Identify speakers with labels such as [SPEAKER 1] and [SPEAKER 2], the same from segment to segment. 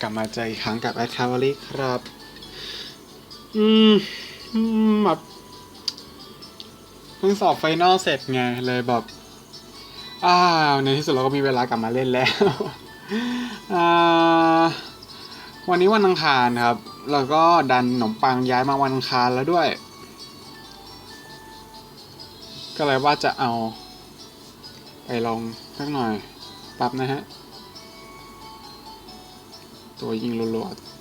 [SPEAKER 1] กลับมาเจออีกครั้งกับแอดคาวลีครับ อืมแบบเพิ่งสอบไฟนอลเสร็จไงเลยแบบ อ้าวในที่สุดเราก็มีเวลากลับมาเล่นแล้วอ่าวันนี้วันอังคารครับ แล้วก็ดันขนมปังย้ายมาวันอังคารแล้วด้วย ก็เลยว่าจะเอา ไปลองสักหน่อยแปั๊บนะฮะ ตัวยิงรัวๆ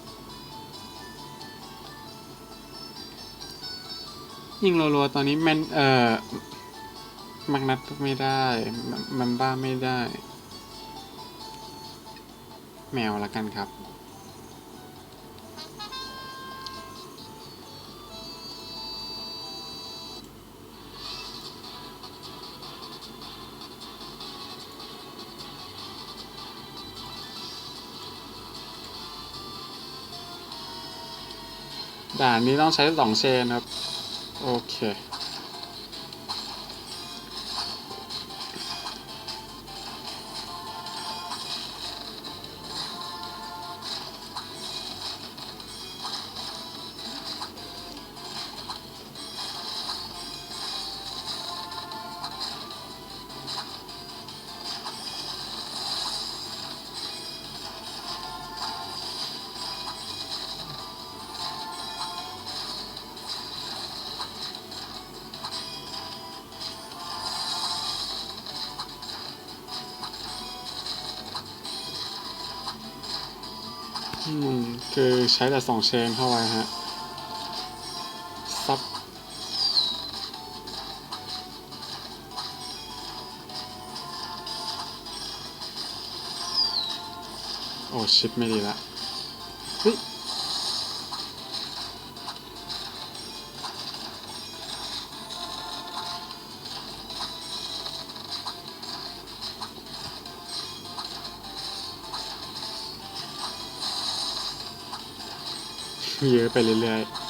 [SPEAKER 1] ยิงรัวๆตอนนี้แมนเอ่อมักนัดไม่ได้มันบ้าไม่ได้ แมวละกันครับ ด่านนี้ต้องใช้สองเชนครับ โอเค ม คือใช้แต่สองเชนเข้าไว้ฮะ ซับ โอ้ ชิปไม่ดีละเฮ้ย เยอะไปเรื่อยๆ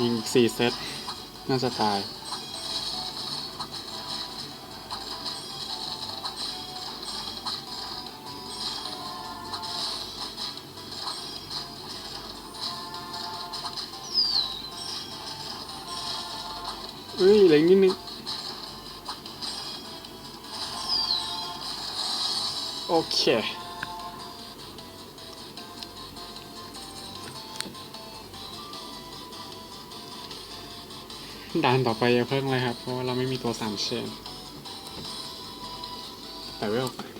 [SPEAKER 1] ยิงอีกสี่เซตน่าจะตาย เอ้ยเหลืออีกนิดนึงโอเคด่านต่อไปอย่าเพิ่งเลยครับ เพราะว่าเราไม่มีตัวสามเชนแต่เวลไป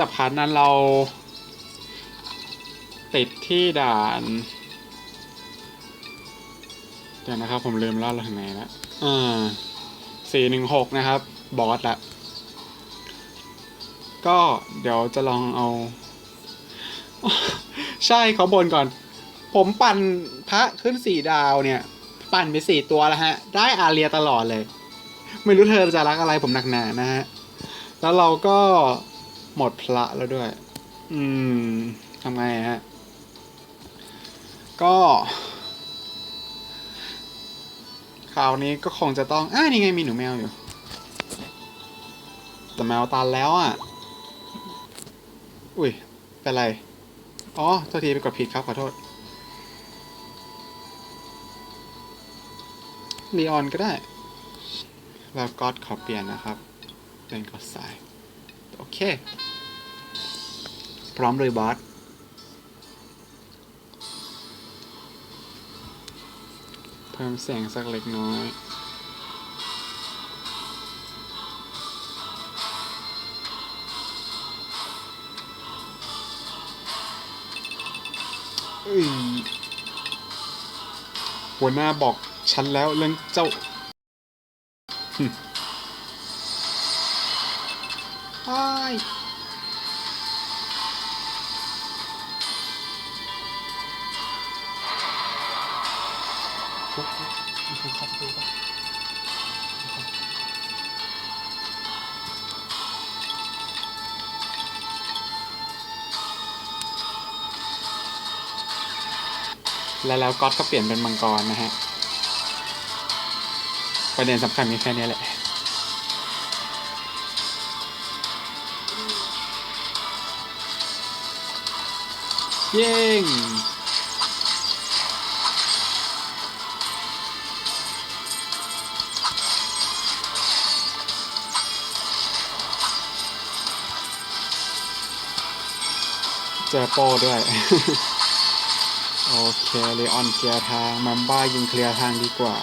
[SPEAKER 1] จากพาร์ทนั้นเรา ติดที่ด่านเดี๋ยวนะครับ ผมลืมเล่าเราถึงไหนแล้วอ่าสี่หนึ่งหกนะครับ บอสละก็เดี๋ยวจะลองเอา ใช่เขาบนก่อน ผมปั่นพระขึ้นสี่ดาวเนี่ย ปั่นไปสี่ตัวแล้วฮะ ได้อาเรียตลอดเลย ไม่รู้เธอจะรักอะไรผมหนักหนานะฮะ แล้วเราก็ หมดพละแล้วด้วย อืมทำไงฮะ ก็คราวนี้ก็คงจะต้องอ้านี่ไงมีหนูแมวอยู่ แต่แมวตันแล้วอะ อุ้ย เป็นไร อ๋อโทษทีไปกดผิดครับ ขอโทษลีออนก็ได้ แล้วก็ขอเปลี่ยนนะครับ เป็นกดสาย โอเค พร้อมเลยบอสเพิ่มเสียงสักเล็กน้อยเอ้ยหัวหน้าบอกฉันแล้วเรื่องเจ้า แล้วแล้วก๊อตก็เปลี่ยนเป็นมังกรนะฮะ ประเด็นสำคัญมีแค่นี้แหละ เย้งเจอโป้ด้วย โอเคเลออนเคลียร์ทางมัมบ้ายิงเคลียร์ทางดีกว่า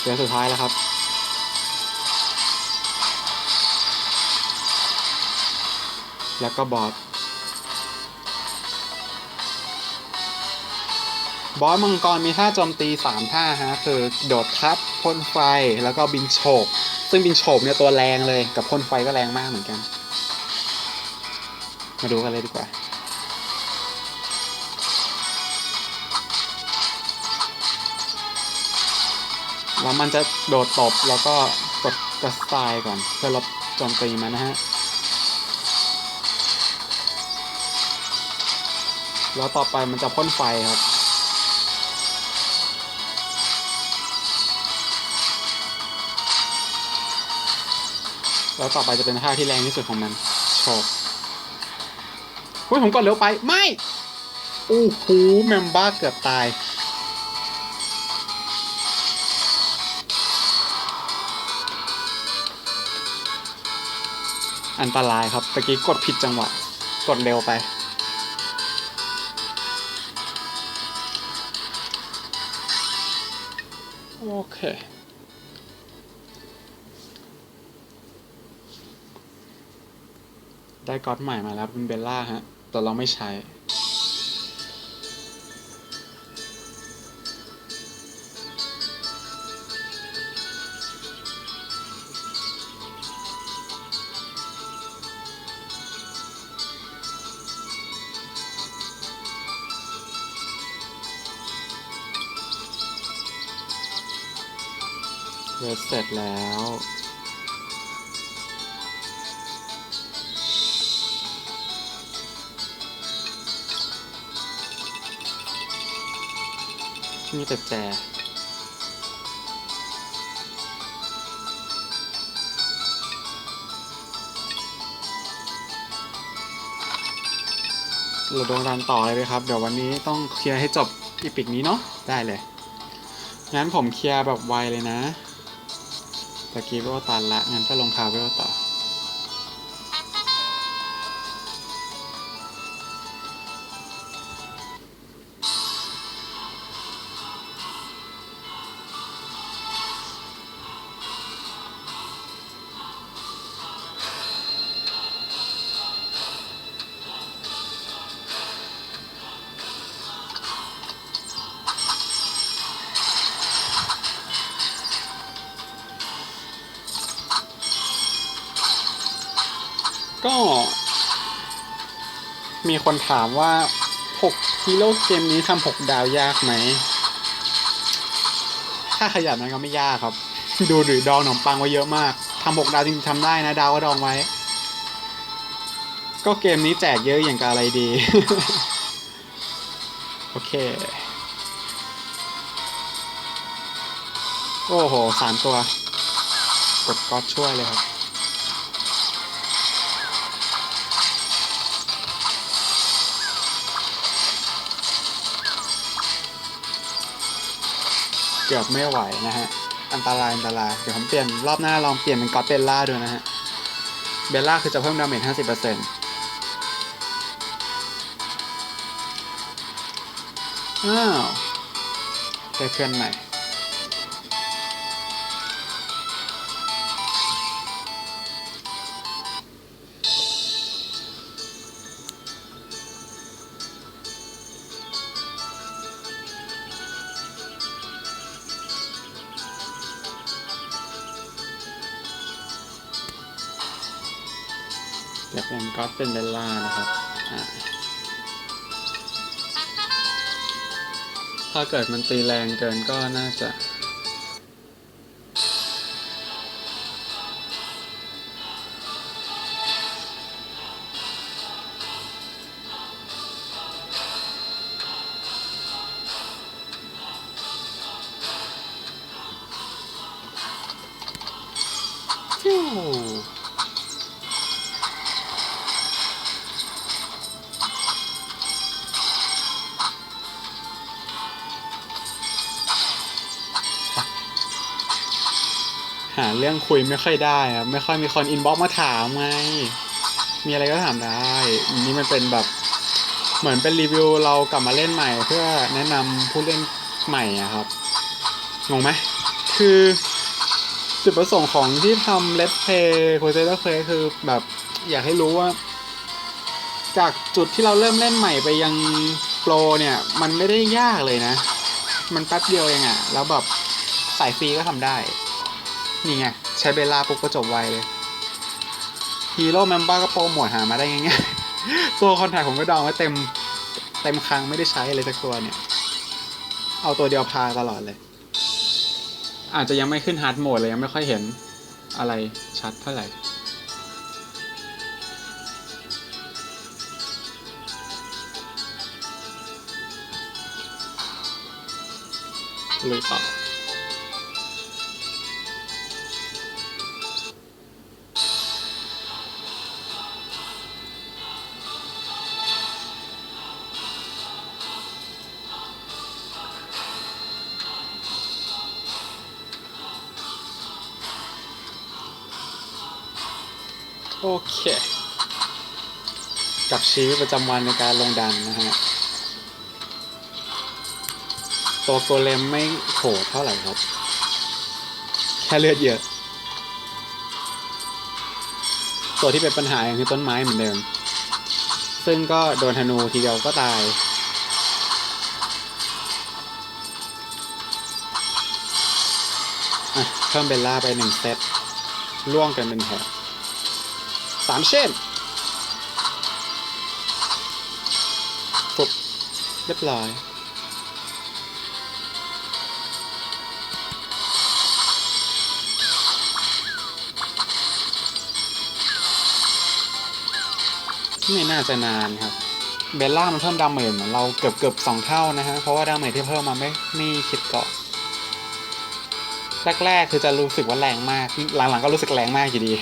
[SPEAKER 1] เดี๋ยสุดท้ายแล้วครับ แล้วก็บอสบอสมังกรมีท่าโจมตีสามท่าฮะ คือโดดทับพ่นไฟแล้วก็บินโฉบซึ่งบินโฉบเนี่ยตัวแรงเลยกับพ่นไฟก็แรงมากเหมือนกัน มาดูกันเลยดีกว่าแล้วมันจะโดดตบแล้วก็กดกระสายก่อนเพื่อลบโจมตีมันนะฮะ แล้วต่อไปมันจะพ่นไฟครับ แล้วต่อไปจะเป็นท่าที่แรงที่สุดของมันโชกเฮ้ยผมกดเร็วไป ไม่โอ้โหแมมบ้าเกือบตาย อันตรายครับตะกี้กดผิดจังหวะ กดเร็วไป โอเคได้ก๊อตใหม่มาแล้วเป็นเบลล่าฮะ แต่เราไม่ใช้ เสร็จแล้ว มีแต่แจเราโดนรันต่อเลยเลยครับ เดี๋ยววันนี้ต้องเคลียร์ให้จบอีพิกนี้เนาะได้เลย งั้นผมเคลียร์แบบไวเลยนะ ตะกี้เวลตันละงั้นก็ลงคาเวลต่อ คนถามว่า6ฮีโร่เกมนี้ทำ6ดาวยากไหม ถ้าขยันมันก็ไม่ยากครับ ดูหรือดองขนมปังไว้เยอะมากทำ6ดาวจริงๆทำได้นะ ดาวก็ดองไว้ ก็เกมนี้แจกเยอะอย่างกับอะไรดี โอเค โอ้โหสามตัว กดก๊อตช่วยเลยครับ เกือบไม่ไหวนะฮะ อันตรายอันตราย เดี๋ยวผมเปลี่ยนรอบหน้าลองเปลี่ยนเป็นก็อตเบลล่าดูนะฮะ เบลล่าคือจะเพิ่มดาเมจ50%อ้าวได้เพื่อนใหม่ อยากเป็นก็อตเป็นเบลล่านะครับถ้าเกิดมันตีแรงเกินก็น่าจะ รื่องคุยไม่ค่อยได้อะไม่ค่อยมีคนอินบ็อกมาถามไง มีอะไรก็ถามได้ นี่มันเป็นแบบ เหมือนเป็นรีวิวเรากลับมาเล่นใหม่ เพื่อแนะนำผู้เล่นใหม่อะครับ งงไหม คือจุดประสงค์ของที่ทำ Let's Play Crusader Quest คือแบบอยากให้รู้ว่า จากจุดที่เราเริ่มเล่นใหม่ไปยังโปรเนี่ย มันไม่ได้ยากเลยนะ มันแป๊บเดียวเองอะแล้วแบบสายฟรีก็ทำได้ นี่ไง ใช้เบลล่าปุ๊บก็จบไวเลยฮีโร่แมมบ้าก็โปรโมทหามาได้ง่ายๆ ตัวคอนแทคผมก็ดองไว้เต็มเต็มครั้งไม่ได้ใช้เลยสักตัวเนี่ย เอาตัวเดียวพาตลอดเลย อาจจะยังไม่ขึ้นฮาร์ดโหมดเลยยังไม่ค่อยเห็นอะไรชัดเท่าไหร่ลุยต่อ โอเค กับชีวิตประจำวันในการลงดันนะฮะ ตัวโกเลมไม่โหดเท่าไหร่ครับ แค่เลือดเยอะ ตัวที่เป็นปัญหาอย่างคือต้นไม้เหมือนเดิม ซึ่งก็โดนธนูทีเดียวก็ตายอะเพิ่มเบลล่าไปหนึ่งเซตล่วงกันเป็นแถบ สามเช่นปุ๊บเรียบร้อย ไม่น่าจะนานครับ เบลล่ามันเพิ่มดาเมจเมือนเราเกือบเกือบสองเท่านะฮะ เพราะว่าดาเมจที่เพิ่มมาไม่ไม่คิดเกาะแรกๆ คือจะรู้สึกว่าแรงมาก หลังๆ ก็รู้สึกแรงมากอยู่ดี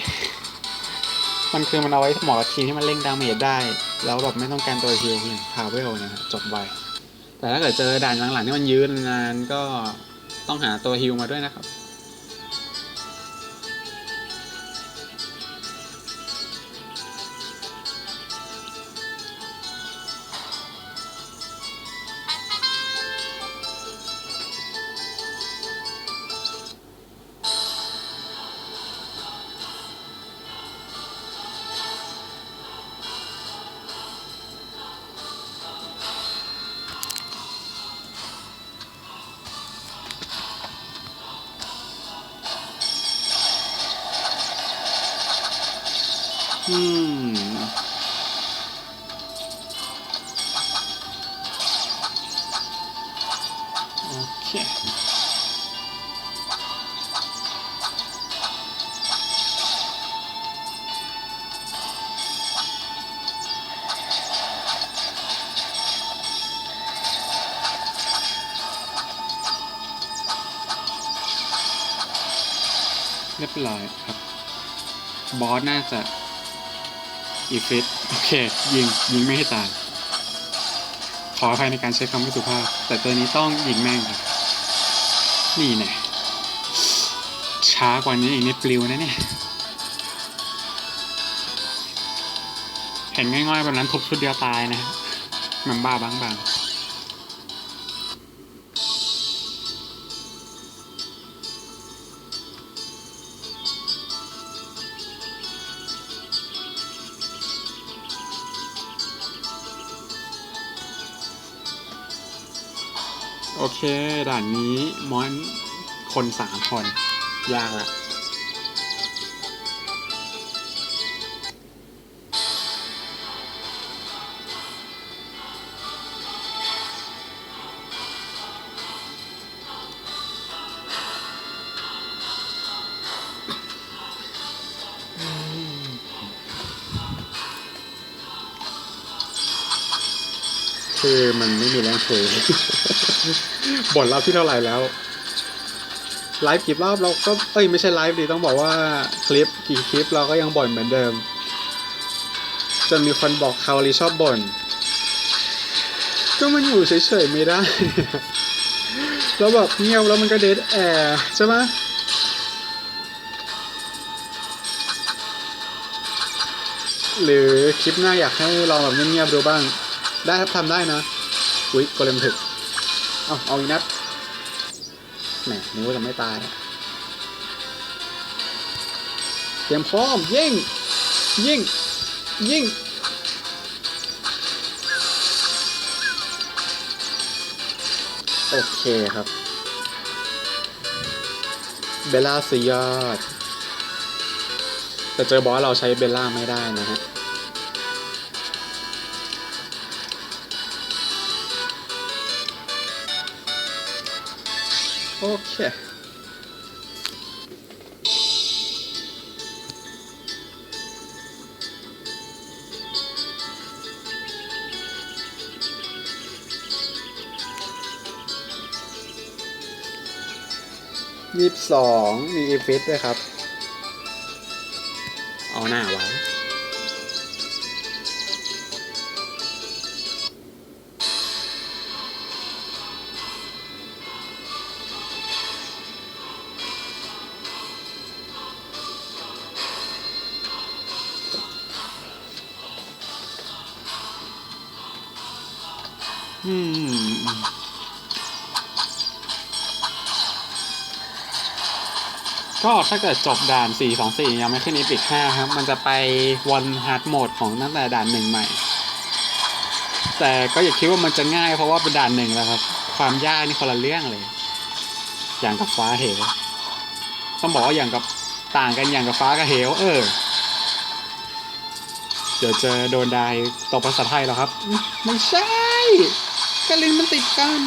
[SPEAKER 1] มันคือมันเอาไว้เหมาะกับทีมที่มันเล่งดาเมจได้ แล้วแบบไม่ต้องการตัวฮิลอย่างพาเวลเนี่ยจบไวแต่ถ้าเกิดเจอด่านหลังๆที่มันยืนนานก็ต้องหาตัวฮิลมาด้วยนะครับ อืมโอเคเรียบร้อยครับ บอสน่าจะ อีฟิตโอเค ยิง ยิงไม่ให้ตาย ขออภัยในการใช้คำไม่สุภาพ แต่ตัวนี้ต้องยิงแม่งครับ นี่แน่ช้ากว่านี้อีกนิดปลิวนะเนี่ย เห็นง่ายๆแบบนั้นทุบชุดเดียวตายนะมันบ้าบางบ ด่านนี้มอนคนสามคน ยากละ คือมันไม่มีแรงคุยบ่นรอบที่เท่าไหร่แล้ว ไลฟ์กี่รอบเราก็ เอ้ยไม่ใช่ไลฟ์ดิต้องบอกว่าคลิปกี่คลิปเราก็ยังบ่นเหมือนเดิม จนมีคนบอกคาวลีชอบบ่น ก็มันอยู่เฉยๆไม่ได้แล้วแบบเงียบแล้วมันก็เดทแอร์ใช่ไหมหรือคลิปหน้าอยากให้ลองแบบเงียบๆดูบ้าง ได้ครับทำได้นะ อุ๊ยกเลมถึก เอาเอาอีกนัดแหมนึกว่าจะไม่ตาย เตรียมพร้อม ยิง ยิง ยิง โอเคครับ เบลล่าสุดยอด แต่เจอบอสเราใช้เบลล่าไม่ได้นะฮะ เคยี่สิบสองมีอีฟิตด้วยครับ เอาหน้าไว้ ก็ถ้าเกิดจบด่าน 4 2 4 ยังไม่ขึ้นอีพิก5ครับ มันจะไปวันฮาร์ดโหมดของตั้งแต่ด่านหนึ่งใหม่ แต่ก็อย่าคิดว่ามันจะง่ายเพราะว่าเป็นด่านหนึ่งแล้วครับ ความยากนี่คนละเรื่องเลย อย่างกับฟ้าเหวต้องบอกว่าอย่างกับต่างกันอย่างกับฟ้ากับเหว เออ เดี๋ยวเจอโดนได้ตบภาษาไทยแล้วครับ ไม่ใช่กลินมันติดกัน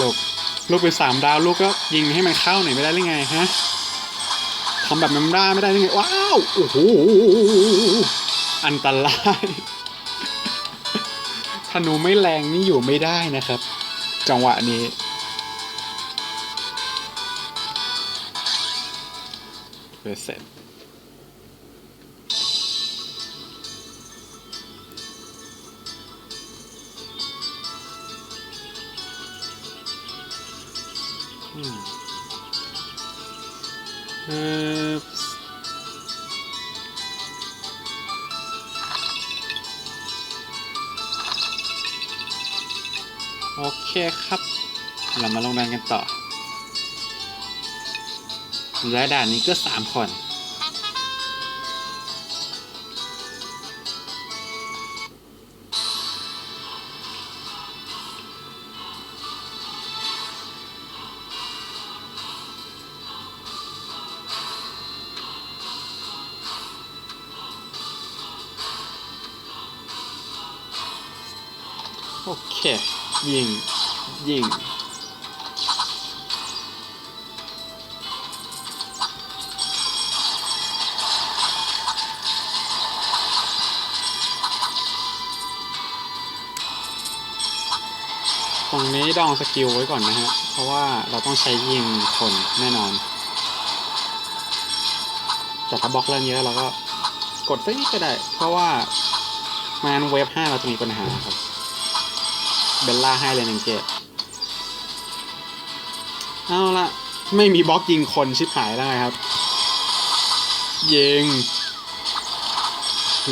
[SPEAKER 1] ลูก ลูกเป็นสามดาวลูกก็ยิงให้มันเข้าหน่อยไม่ได้หรือไงฮะทำแบบนั้นได้ไม่ได้หรือไง ว้าว โอ้โห อันตรายธนูไม่แรงนี่อยู่ไม่ได้นะครับ จังหวะนี้เปอร์เเอโอเคครับ เรามาลงดันกันต่อและด่านนี้ก็สามคน ยิงตรงนี้ดองสกิลไว้ก่อนนะฮะ เพราะว่าเราต้องใช้ยิงคนแน่นอนแต่ถ้าบล็อกเล่นเยอะเราก็กดสักนิดก็ได้ เพราะว่ามันเวฟห้าเราจะมีปัญหาครับ เบลล่าให้เลยหนึ่งเกต เอาละไม่มีบล็อกยิงคนชิบหายแล้ครับ ยิง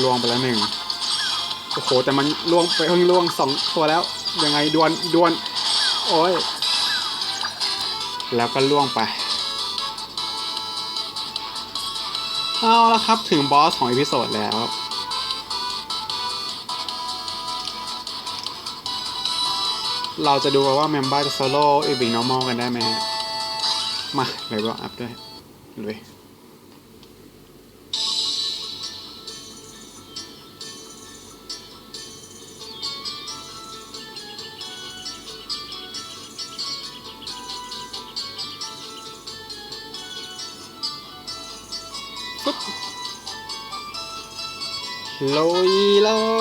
[SPEAKER 1] ลวงไปแล้วหนึ่งโอ้โห แต่มันลวงไปเพิ่งลวงสองตัวแล้ว ยังไงดวนดวน โอ้ย แล้วก็ล่วงไป เอาละครับถึงบอสของอีพิโซดแล้ว เราจะดูว่าเมมเบอร์จะโซโล่อีบิงนอร์มอลกันได้ไหมมาเลยว่าอัพด้วยเลยปุ๊บลุยเลย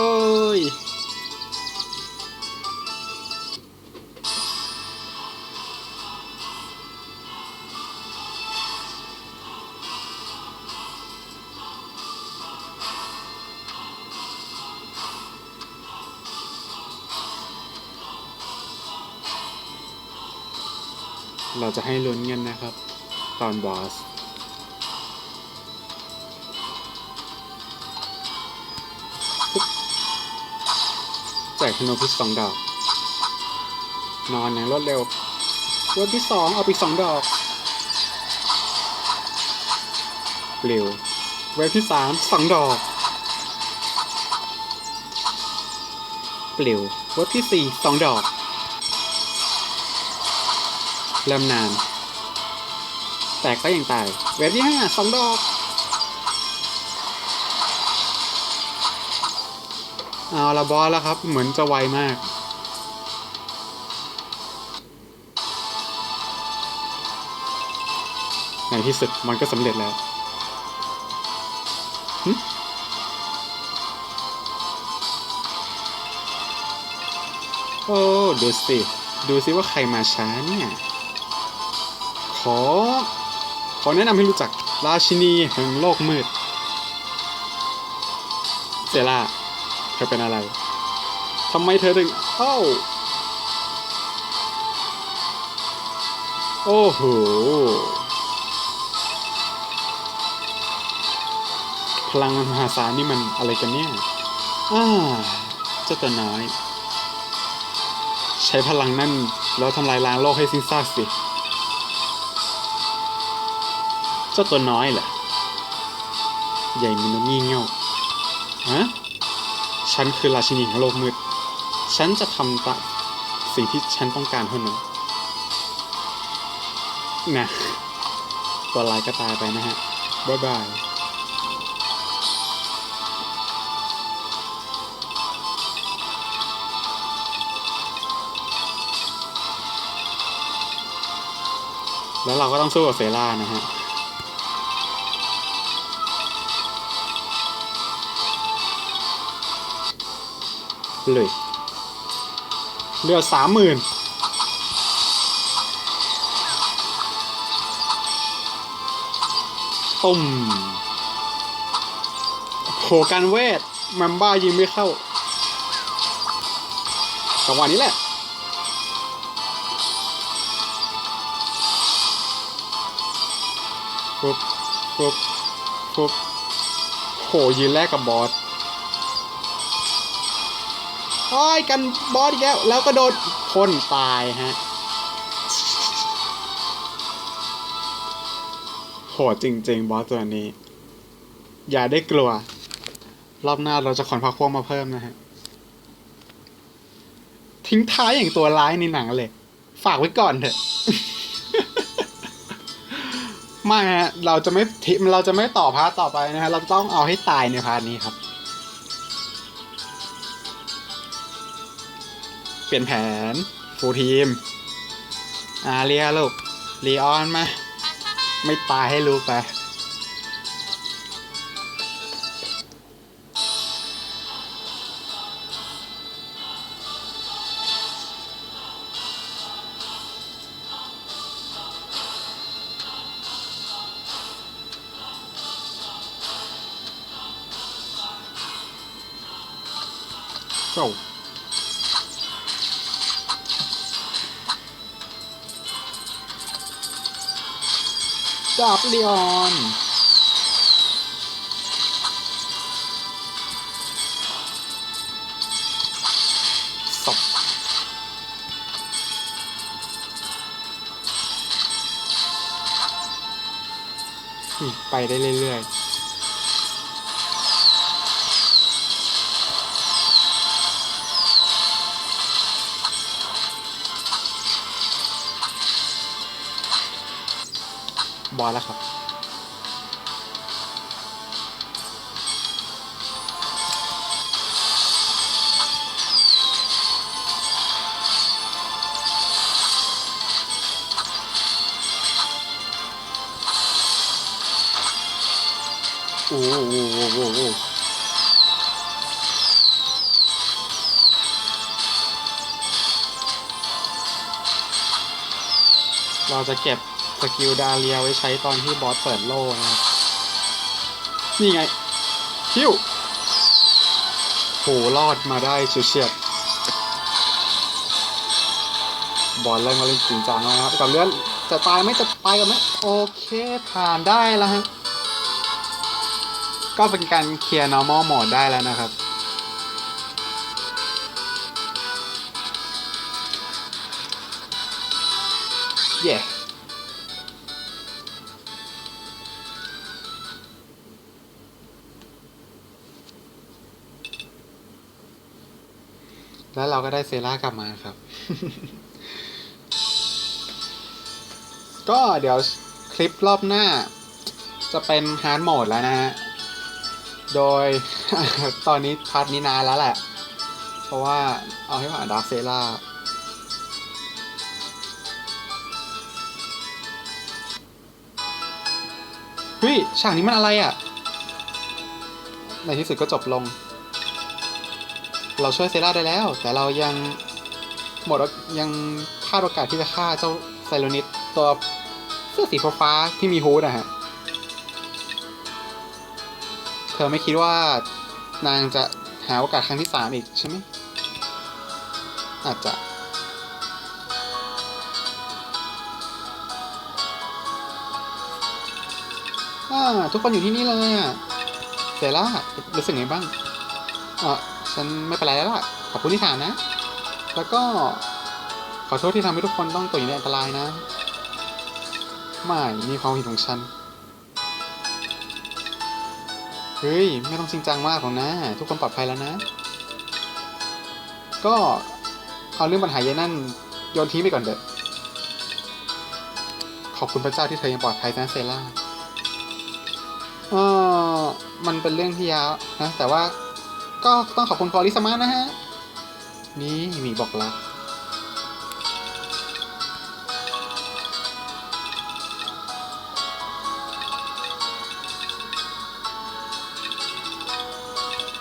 [SPEAKER 1] ตอนบอสแจกธนูพิษสองดอก นอนอย่างรวดเร็วเว็บที่สองเอาไปสองดอกปลิวเว็บที่สามสองดอกปลิวเว็บที่สี่สองดอกเริ่มนาน ตกก็ยังตาย เว็บที่ห้าสองดอก เอาละบอสแล้วครับ เหมือนจะไวมาก ในที่สุดมันก็สำเร็จแล้วโอ้ ดูสิ ดูสิว่าใครมาช้าเนี่ย ขอ ขอแนะนำให้รู้จักราชินีแห่งโลกมืด เซล่าเธอเป็นอะไรทำไมเธอถึงเอ้าโอ้โหพลังมหาศาลนี่มันอะไรกันเนี่ยอ่าเจ้าตัวน้อย ใช้พลังนั่นแล้วทำลายล้างโลกให้สิ้นซากสิ จ้าตัวน้อยเหรอใหญ่มนุษย์งี่เง่าฮะฉันคือราชินีของโลกมืด ฉันจะทำตามสิ่งที่ฉันต้องการเท่านั้นนะตัวลายก็ตายไปนะฮะ บ๊ายบายแล้วเราก็ต้องสู้กับเซล่านะฮะ เลยเหลือสามหมื่นตุ่มโหการเวทแมมบ้ายิงไม่เข้าจังหวะนี้แหละปุ๊บปุ๊บปุ๊บโหยืนแรกกับบอส โอ้ยกันบอสอีกแล้วแล้วก็โดนคนตายฮะโหดจริง ๆ บอสตัวนี้ อย่าได้กลัว รอบหน้าเราจะขอนพักพวกมาเพิ่มนะฮะ ทิ้งท้ายอย่างตัวร้ายในหนังเลย ฝากไว้ก่อนเถอะไม่ฮะ เราจะไม่ทิเราจะไม่ต่อพาร์ทต่อไปนะฮะ เราต้องเอาให้ตายในพาร์ทนี้ครับ เปลี่ยนแผนฟูลทีมอาเรียลูกลีออนมา ไม่ตายให้รู้ไป ดาบลีออนศพไปได้เรื่อยๆ บอลแล้วครับ โอ้โหโอ้โหโอ้โหเราจะเก็บ สกิลดาเรียไว้ใช้ตอนที่บอสเปิดโล่นะครับนี่ไง คิวโหรอดมาได้เฉียดๆบอลเริ่มมาเล่นจริงจังแล้วนะครับกับเรื่องจะตายไหมจะตายกันไหมโอเคผ่านได้แล้วฮะก็เป็นการเคลียร์ normal mode ได้แล้วนะครับเแล้วเราก็ได้เซร่ากลับมาครับ ก็เดี๋ยวคลิปรอบหน้า จะเป็นฮาร์ดโหมดแล้วนะฮะ โดยตอนนี้พาร์ทนี้นานแล้วแหละ เพราะว่าเอาให้ผ่านดาร์คเซล่าเฮ้ยฉากนี้มันอะไรอะ ในที่สุดก็จบลง เราช่วยเซล่าได้แล้ว แต่เรายังหมดยังพลาดโอกาสที่จะฆ่าเจ้าไซโลนิดตัวเสื้อสีฟ้าที่มีฮูดอะฮะ เธอไม่คิดว่านางจะหาโอกาสครั้งที่สามอีกใช่ไหมอาจจะทุกคนอยู่ที่นี่เลยอะเซล่ารู้สึกไงบ้างเออ ฉันไม่เป็นไรแล้วล่ะ ขอบคุณที่ถามนะ แล้วก็ขอโทษที่ทำให้ทุกคนต้องตกอยู่ในอันตรายนะ ไม่มีความผิดของฉัน เฮ้ย ไม่ต้องจริงจังมากหรอกนะ ทุกคนปลอดภัยแล้วนะ ก็เอาเรื่องปัญหาเยนั่นโยนทิ้งไปก่อนเถอะ ขอบคุณพระเจ้าที่เธอยังปลอดภัยนะเซล่าเออมันเป็นเรื่องที่ยาวนะ แต่ว่า ก็ต้องขอบคุณฟอริสมานะฮะ นี่มีบอกรัก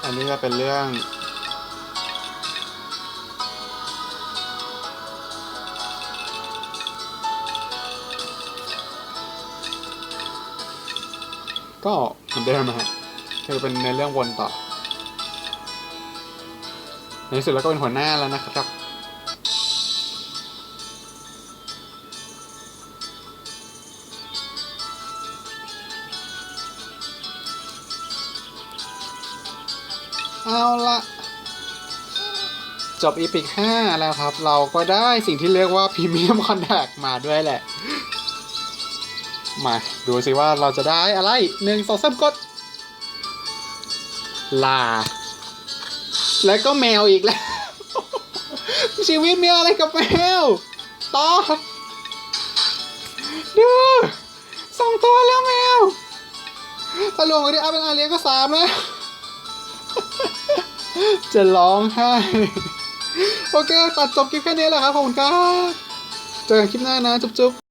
[SPEAKER 1] อันนี้ก็เป็นเรื่อง ก็เหมือนเดิมนะฮะคือเป็นในเรื่องวนต่อ ในที่สุดแล้วก็เป็นหัวหน้าแล้วนะครับ เอาละจบอีพิก5แล้วครับ เราก็ได้สิ่งที่เรียกว่าพรีเมียมคอนแทคมาด้วยแหละ มาดูสิว่าเราจะได้อะไรหนึ่งสองสามกด ลา แล้วก็แมวอีกแล้ว ชีวิตมีอะไรกับแมวตอบดูสองตัวแล้วแมวถ้ารวมกันที่อาเป็นอาเลียก็สามแล้วจะร้องไห้ โอเค ตัดจบคลิปแค่นี้แหละครับ ขอบคุณครับ เจอกันคลิปหน้านะ จุ๊บ